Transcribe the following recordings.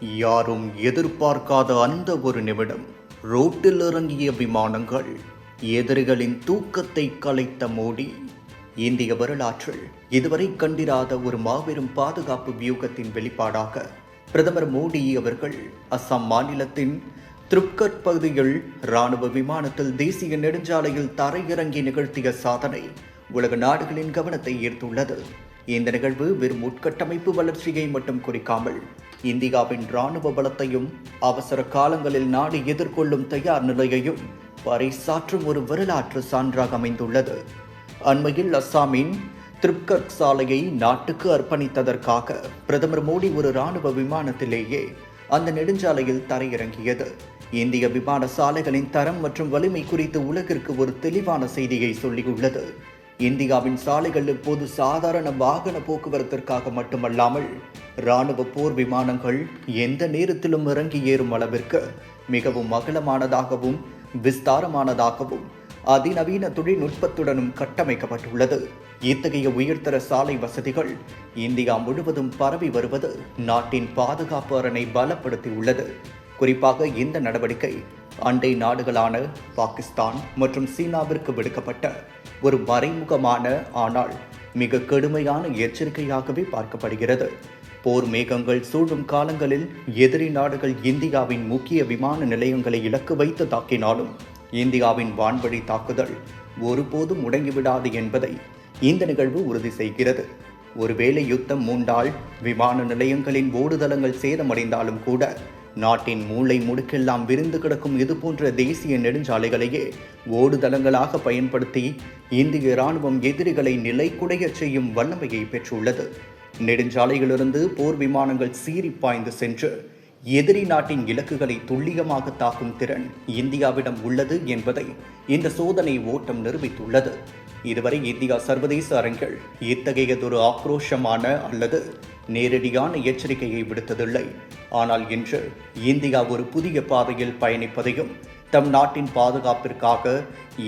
யாரும் எதிர்பார்க்காத அந்த ஒரு நிமிடம் ரோட்டில் இறங்கிய விமானங்கள் எதிரிகளின் தூக்கத்தை கலைத்த மோடி. இந்திய வரலாற்றில் இதுவரை கண்டிராத ஒரு மாபெரும் பாதுகாப்பு வியூகத்தின் வெளிப்பாடாக பிரதமர் மோடி அவர்கள் அஸ்ஸாம் மாநிலத்தின் திருப்கட் பகுதியில் ராணுவ விமானத்தில் தேசிய நெடுஞ்சாலையில் தரையிறங்கி நிகழ்த்திய சாதனை உலக நாடுகளின் கவனத்தை ஈர்த்துள்ளது. இந்த நிகழ்வு வெறும் உட்கட்டமைப்பு வளர்ச்சியை மட்டும் குறிக்காமல் இந்தியாவின் ராணுவ பலத்தையும் அவசர காலங்களில் நாடு எதிர்கொள்ளும் தயார் நிலையையும் பறைசாற்றும் ஒரு வரலாற்று சான்றாக அமைந்துள்ளது. அண்மையில் அஸ்ஸாமின் திருப்கர்க் சாலையை நாட்டுக்கு அர்ப்பணித்ததற்காக பிரதமர் மோடி ஒரு ராணுவ விமானத்திலேயே அந்த நெடுஞ்சாலையில் தரையிறங்கியது. இந்திய விமான சாலைகளின் தரம் மற்றும் வலிமை குறித்து உலகிற்கு ஒரு தெளிவான செய்தியை சொல்லியுள்ளது. இந்தியாவின் சாலைகள் இப்போது சாதாரண வாகன போக்குவரத்திற்காக மட்டுமல்லாமல் இராணுவ போர் விமானங்கள் எந்த நேரத்திலும் இறங்கி ஏறும் அளவிற்கு மிகவும் அகலமானதாகவும் விஸ்தாரமானதாகவும் அதிநவீன தொழில்நுட்பத்துடனும் கட்டமைக்கப்பட்டுள்ளது. இத்தகைய உயர்தர சாலை வசதிகள் இந்தியா முழுவதும் பரவி வருவது நாட்டின் பாதுகாப்பு அரணை பலப்படுத்தியுள்ளது. குறிப்பாக இந்த நடவடிக்கை அண்டை நாடுகளான பாகிஸ்தான் மற்றும் சீனாவிற்கு விடுக்கப்பட்ட ஒரு மறைமுகமான ஆனால் மிக கடுமையான எச்சரிக்கையாகவே பார்க்கப்படுகிறது. போர் மேகங்கள் சூழும் காலங்களில் எதிரி நாடுகள் இந்தியாவின் முக்கிய விமான நிலையங்களை இலக்கு வைத்து தாக்கினாலும் இந்தியாவின் வான்வழி தாக்குதல் ஒருபோதும் முடங்கிவிடாது என்பதை இந்த நிகழ்வு உறுதி செய்கிறது. ஒருவேளை யுத்தம் மூண்டால் விமான நிலையங்களின் ஓடுதளங்கள் சேதமடைந்தாலும் கூட நாட்டின் மூளை முடுக்கெல்லாம் விரிந்து கிடக்கும் இதுபோன்ற தேசிய நெடுஞ்சாலைகளையே ஓடுதளங்களாக பயன்படுத்தி இந்திய இராணுவம் எதிரிகளை நிலைக்குடையச் செய்யும் வல்லமையை பெற்றுள்ளது. நெடுஞ்சாலையிலிருந்து போர் விமானங்கள் சீறி பாய்ந்து சென்று எதிரி நாட்டின் இலக்குகளை துல்லியமாக தாக்கும் திறன் இந்தியாவிடம் உள்ளது என்பதை இந்த சோதனை ஓட்டம் நிரூபித்துள்ளது. இதுவரை இந்தியா சர்வதேச அரங்கில் இத்தகையதொரு ஆக்ரோஷமான அல்லது நேரடியான எச்சரிக்கையை விடுத்ததில்லை. ஆனால் இன்று இந்தியா ஒரு புதிய பாதையில் பயணிப்பதையும் தம் நாட்டின் பாதுகாப்பிற்காக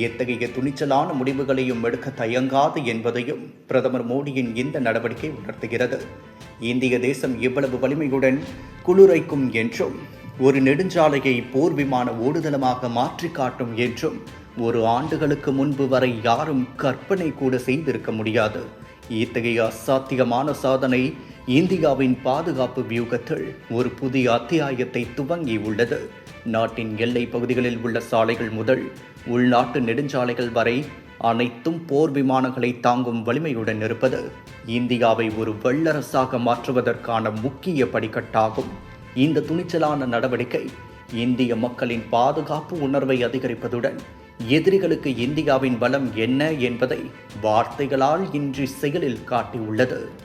எத்தகைய துணிச்சலான முடிவுகளையும் எடுக்க தயங்காது என்பதையும் பிரதமர் மோடியின் இந்த நடவடிக்கை உணர்த்துகிறது. இந்திய தேசம் இவ்வளவு வலிமையுடன் குளிரைக்கும் என்றும் ஒரு நெடுஞ்சாலையை போர் விமான ஓடுதளமாக மாற்றி காட்டும் என்றும் ஒரு ஆண்டுகளுக்கு முன்பு வரை யாரும் கற்பனை கூட செய்திருக்க முடியாது. இத்தகைய அசாத்தியமான சாதனை இந்தியாவின் பாதுகாப்பு வியூகத்தில் ஒரு புதிய அத்தியாயத்தை துவங்கி உள்ளது. நாட்டின் எல்லை பகுதிகளில் உள்ள சாலைகள் முதல் உள்நாட்டு நெடுஞ்சாலைகள் வரை அனைத்தும் போர் விமானங்களை தாங்கும் வலிமையுடன் இருப்பது இந்தியாவை ஒரு வல்லரசாக மாற்றுவதற்கான முக்கிய படிக்கட்டாகும். இந்த துணிச்சலான நடவடிக்கை இந்திய மக்களின் பாதுகாப்பு உணர்வை அதிகரிப்பதுடன் எதிரிகளுக்கு இந்தியாவின் பலம் என்ன என்பதை வார்த்தைகளால் இன்றி செயலில் காட்டியுள்ளது.